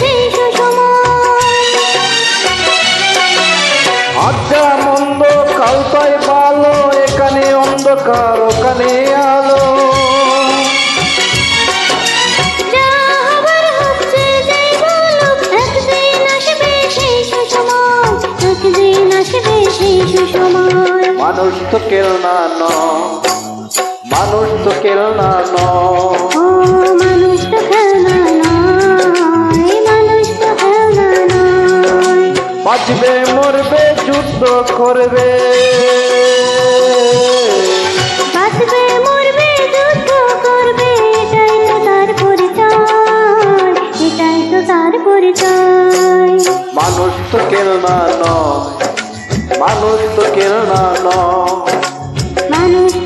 সেই সুসময়। আজ যা মন্দ কাল ভালো এখানে অন্ধকার ওখানে আলো। সেই সুসময়। মানুষ তো কেউ না মানুষ তো না মানুষ তো খেলনা মানুষ তো খেলনা বাঁচবে মরবে যুদ্ধ করবে। বাঁচবে মরবে যুদ্ধ করবে এটাই তো তার পরিচয় এটাই তো তার পরিচয়। মানুষ তো কেউ না নয়। মানুষ তো কেন মানুষ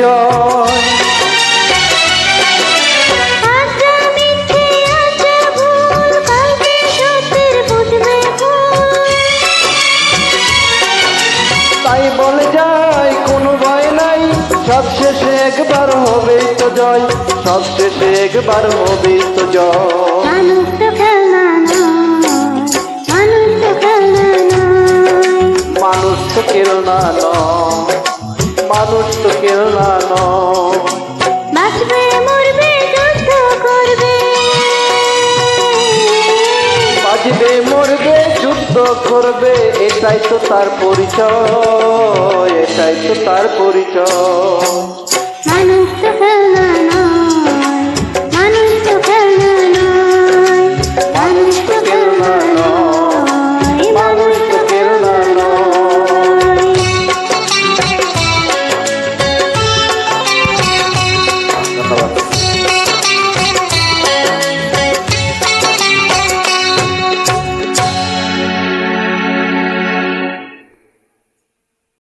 জয় তাই বলে যাই কোনো ভয় নাই। সব শেষে একবার হবেই তো জয়। সব শেষে একবার হবেই তো জয়। মানুষ খেলনা নয়। মানুষ তো কেউ না বাঁচবে মরবে যুদ্ধ করবে। বাজবে মরবে যুদ্ধ করবে এটাই তো তার পরিচয় এটাই তো তার পরিচয়। মানুষ